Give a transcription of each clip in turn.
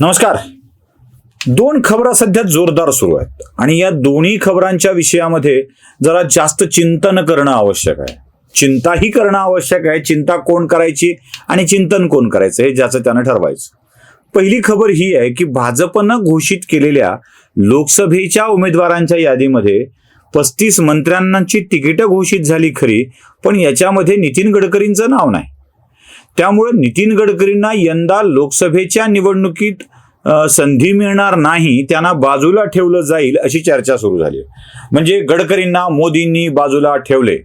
नमस्कार. दोन खबरा सध्या जोरदार सुरू आहेत. आणि या दोन्ही खबरांच्या विषयामध्ये जरा जास्त चिंतन करणं आवश्यक आहे. चिंताही करणं आवश्यक आहे. चिंता कोण करायची आणि चिंतन कोण करायचं हे ज्याचं त्यानं ठरवायचं. पहिली खबर ही आहे की भाजपनं घोषित केलेल्या लोकसभेच्या उमेदवारांच्या यादीमध्ये पस्तीस मंत्र्यांची तिकीटं घोषित झाली खरी पण याच्यामध्ये नितीन गडकरींचं नाव नाही. त्यामुळे नितीन गडकरींना यंदा लोकसभेच्या निवडणुकीत संधी मिळणार नाही त्यांना बाजूला ठेवलं जाईल अशी चर्चा सुरू झाली. म्हणजे गडकरींना मोदींनी बाजूला ठेवले.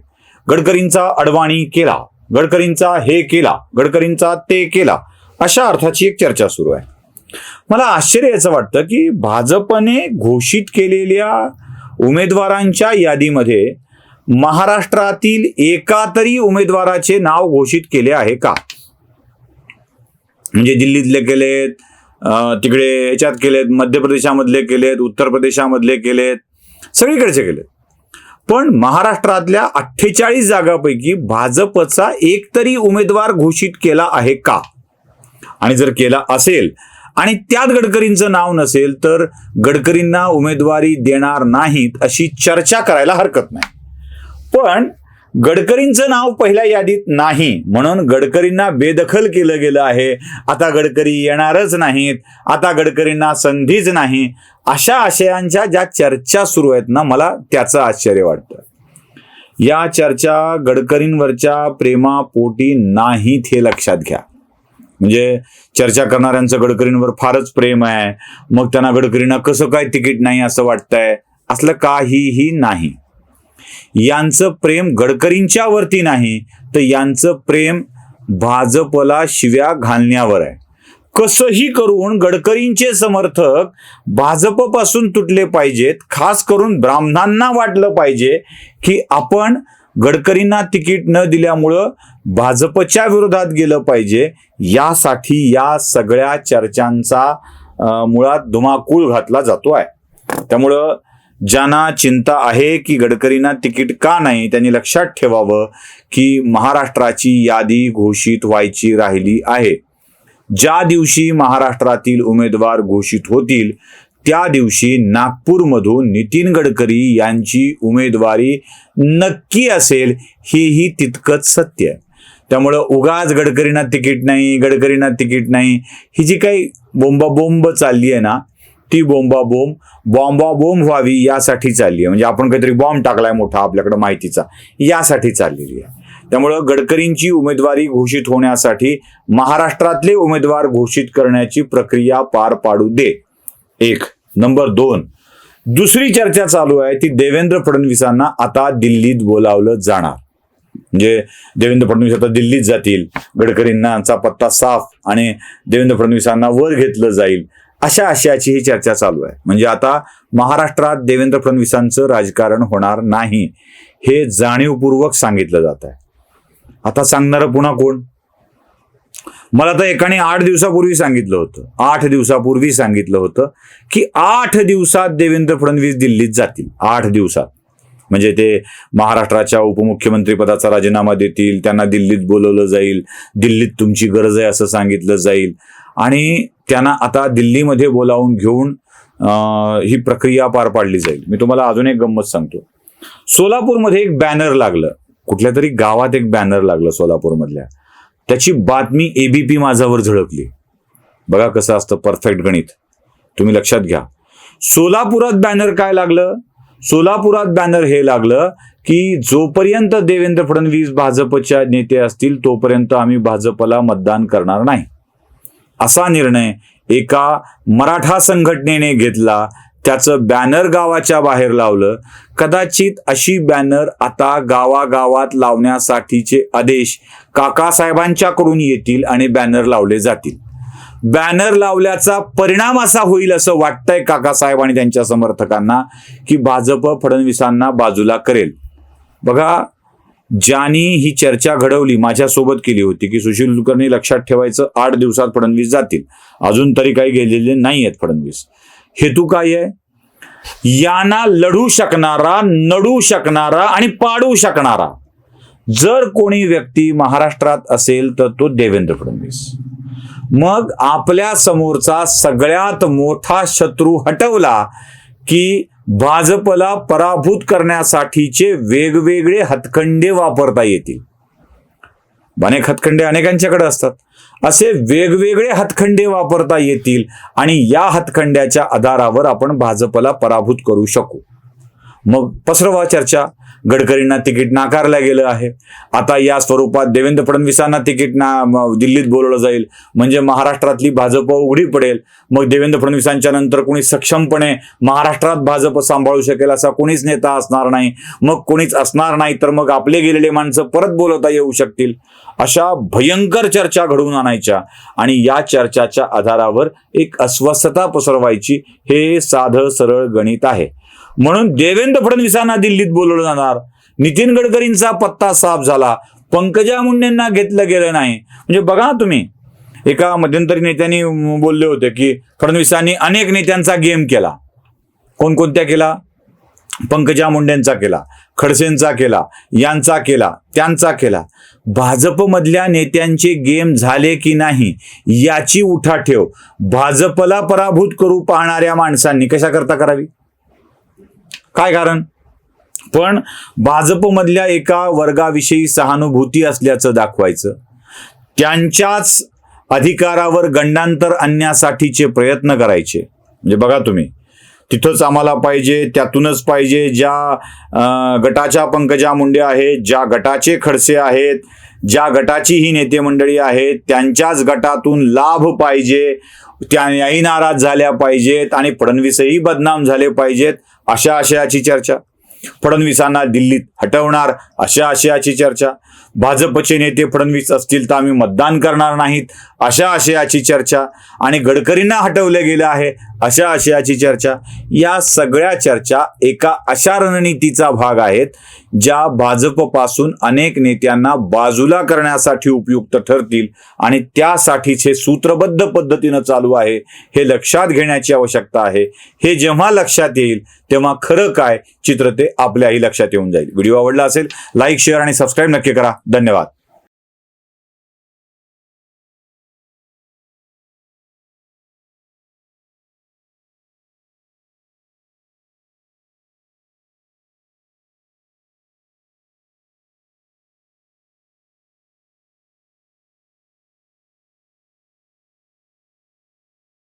गडकरींचा अडवाणी केला. गडकरींचा हे केला. गडकरींचा ते केला. अशा अर्थाची एक चर्चा सुरू आहे. मला आश्चर्याचं वाटतं की भाजपने घोषित केलेल्या उमेदवारांच्या यादीमध्ये महाराष्ट्रातील एका तरी उमेदवाराचे नाव घोषित केले आहे का? म्हणजे दिल्लीतले केलेत तिकडे याच्यात केलेत मध्य प्रदेशामधले केलेत उत्तर प्रदेशामधले केलेत सगळीकडचे केलेत. पण महाराष्ट्रातल्या अठ्ठेचाळीस जागापैकी भाजपचा एक तरी उमेदवार घोषित केला आहे का? आणि जर केला असेल आणि त्यात गडकरींचं नाव नसेल तर गडकरींना उमेदवारी देणार नाहीत अशी चर्चा करायला हरकत नाही. पण गडकरींचं नाव पहिल्या यादीत नाही. म्हणून गडकरींना बेदखल केलं गेलं आहे. आता गडकरी येणारच नाहीत. आता गडकरींना संधीच नाही. अशा आशयांच्या ज्या चर्चा सुरू आहेत ना मला त्याचं आश्चर्य वाटतं. या चर्चा गडकरींवरच्या प्रेमापोटी नाहीत हे लक्षात घ्या. म्हणजे चर्चा करणाऱ्यांचं गडकरींवर फारच प्रेम आहे. मग त्यांना गडकरींना कसं काय तिकीट नाही असं वाटतंय? असलं काहीही नाही. यांचं प्रेम गडकरींच्या वरती नाही तर यांचं प्रेम भाजपला शिव्या घालण्यावर आहे. कसंही करून गडकरींचे समर्थक भाजपपासून तुटले पाहिजेत खास करून ब्राह्मणांना वाटलं पाहिजे की आपण गडकरींना तिकीट न दिल्यामुळं भाजपच्या विरोधात गेलं पाहिजे. यासाठी या सगळ्या चर्चांचा मुळात धुमाकूळ घातला जातो आहे त्यामुळं ज्यांना चिंता आहे की गडकरींना तिकीट का नाही त्यांनी लक्षात ठेवावं की महाराष्ट्राची यादी घोषित व्हायची राहिली आहे. ज्या दिवशी महाराष्ट्रातील उमेदवार घोषित होतील त्या दिवशी नागपूरमधून नितीन गडकरी यांची उमेदवारी नक्की असेल हेही तितकंच सत्य आहे. त्यामुळं उगाच गडकरींना तिकीट नाही गडकरींना तिकीट नाही ही जी काही बोंबाबोंब चालली आहे ना ती बोंबाबोंब बॉम्बाबोंब व्हावी यासाठी चालली आहे. म्हणजे आपण काहीतरी बॉम्ब टाकलाय मोठा आपल्याकडे माहितीचा यासाठी चाललेली आहे. त्यामुळं गडकरींची उमेदवारी घोषित होण्यासाठी महाराष्ट्रातले उमेदवार घोषित करण्याची प्रक्रिया पार पाडू दे. एक. नंबर दोन. दुसरी चर्चा चालू आहे ती देवेंद्र फडणवीसांना आता दिल्लीत बोलावलं जाणार. म्हणजे देवेंद्र फडणवीस आता दिल्लीत जातील गडकरींनाचा पत्ता साफ आणि देवेंद्र फडणवीसांना वर घेतलं जाईल. अशा आशयाची ही चर्चा चालू आहे. म्हणजे आता महाराष्ट्रात देवेंद्र फडणवीसांचं राजकारण होणार नाही हे जाणीवपूर्वक सांगितलं जात आहे. आता सांगणारं पुन्हा कोण? मला तर एकाने आठ दिवसापूर्वी सांगितलं होतं. आठ दिवसापूर्वी सांगितलं होतं की आठ दिवसात देवेंद्र फडणवीस दिल्लीत जातील. आठ दिवसात. म्हणजे ते महाराष्ट्राच्या उपमुख्यमंत्रीपदाचा राजीनामा देतील त्यांना दिल्लीत बोलवलं जाईल दिल्लीत तुमची गरज आहे असं सांगितलं जाईल. आणि त्यांना आता दिल्लीमध्ये बोलावून घेऊन ही प्रक्रिया पार पाडली जाईल. मी तुम्हाला अजून एक गंमत सांगतो. सोलापूरमध्ये एक बॅनर लागलं. कुठल्या तरी गावात एक बॅनर लागलं सोलापूरमधल्या. त्याची बातमी एबीपी माझावर झळकली. बघा कसं असतं परफेक्ट गणित. तुम्ही लक्षात घ्या. सोलापुरात बॅनर काय लागलं? सोलापुरात बॅनर हे लागलं की जोपर्यंत देवेंद्र फडणवीस भाजपच्या नेते असतील तोपर्यंत आम्ही भाजपला मतदान करणार नाही. असा निर्णय एका मराठा संघटनेने घेतला. त्याचं बॅनर गावाच्या बाहेर लावलं. कदाचित अशी बॅनर आता गावागावात लावण्यासाठीचे आदेश काकासाहेबांच्याकडून येतील आणि बॅनर लावले जातील. बॅनर लावल्याचा परिणाम असा होईल असं वाटतंय काकासाहेब आणि त्यांच्या समर्थकांना की भाजप फडणवीसांना बाजूला करेल. बघा ज्यांनी ही चर्चा घडवली माझ्यासोबत केली होती की सुशील कुलकर्णी लक्षात ठेवायचं आठ दिवसात फडणवीस जातील. अजून तरी काही गेलेले नाही आहेत फडणवीस. हेतू काय आहे? यांना लढू शकणारा नडू शकणारा आणि पाडू शकणारा. जर कोणी व्यक्ती महाराष्ट्रात असेल तर तो देवेंद्र फडणवीस. मग आपल्या समोरचा सगळ्यात मोठा शत्रू हटवला की भाजपला पराभूत करण्यासाठीचे वेगवेगळे हतखंडे वापरता येतील. अनेक हतखंडे अनेकांच्याकडे असतात. असे वेगवेगळे हतखंडे वापरता येतील आणि या हतखंड्याच्या आधारावर आपण भाजपला पराभूत करू शकू. मग पसरवा चर्चा. गडकरींना तिकीट नाकारलं गेलं आहे. आता या स्वरूपात देवेंद्र फडणवीसांना तिकीट ना दिल्लीत बोलवलं जाईल. म्हणजे महाराष्ट्रातली भाजप उघडी पडेल. मग देवेंद्र फडणवीसांच्या नंतर कोणी सक्षमपणे महाराष्ट्रात भाजप सांभाळू शकेल असा कोणीच नेता असणार नाही. मग कोणीच असणार नाही तर मग आपले गेलेले माणसं परत बोलवता येऊ शकतील? अशा भयंकर चर्चा घडवून आणायच्या. आणि या चर्चाच्या आधारावर एक अस्वस्थता पसरवायची हे साधं सरळ गणित आहे. म्हणून देवेंद्र फडणवीसांना दिल्लीत बोलवलं जाणार. नितीन गडकरींचा पत्ता साफ झाला. पंकजा मुंडेंना घेतलं गेलं नाही. म्हणजे बघा तुम्ही एका मध्यंतरी नेत्यांनी बोलले होते की फडणवीसांनी अनेक नेत्यांचा गेम केला. कोणकोणत्या केला? पंकजा मुंडेंचा केला खडसेंचा केला यांचा केला त्यांचा केला. भाजपमधल्या नेत्यांचे गेम झाले की नाही याची उठा ठेव भाजपला पराभूत करू पाहणाऱ्या माणसांनी कशाकरता करावी? काय कारण? पण भाजपमधल्या एका वर्गाविषयी सहानुभूती असल्याचं दाखवायचं. त्यांच्याच अधिकारावर गंडांतर आणण्यासाठीचे प्रयत्न करायचे. म्हणजे बघा तुम्ही तिथंच आम्हाला पाहिजे त्यातूनच पाहिजे ज्या गटाच्या पंकजा मुंडे आहेत ज्या गटाचे खडसे आहेत ज्या गटाची ही नेते मंडळी आहेत त्यांच्याच गटातून लाभ पाहिजे त्याही नाराज झाल्या पाहिजेत आणि फडणवीसही बदनाम झाले पाहिजेत अशा आशयाची चर्चा. फडणवीसांना दिल्लीत हटवणार अशा आशयाची चर्चा. भाजपचे नेते फडणवीस असतील तर आम्ही मतदान करणार नाहीत अशा आशयाची चर्चा आणि गडकरींना हटवलं गेलं आहे अशा आशयाची चर्चा. या सगळ्या चर्चा एका अशा रणनीतीचा भाग आहेत ज्या भाजपपासून अनेक नेत्यांना बाजूला करण्यासाठी उपयुक्त ठरतील आणि त्यासाठीचे सूत्रबद्ध पद्धतीनं चालू आहे हे लक्षात घेण्याची आवश्यकता आहे. हे जेव्हा लक्षात येईल तेव्हा खरं काय चित्र ते आपल्याही लक्षात येऊन जाईल. व्हिडिओ आवडला असेल लाईक शेअर आणि सबस्क्राईब नक्की करा. धन्यवाद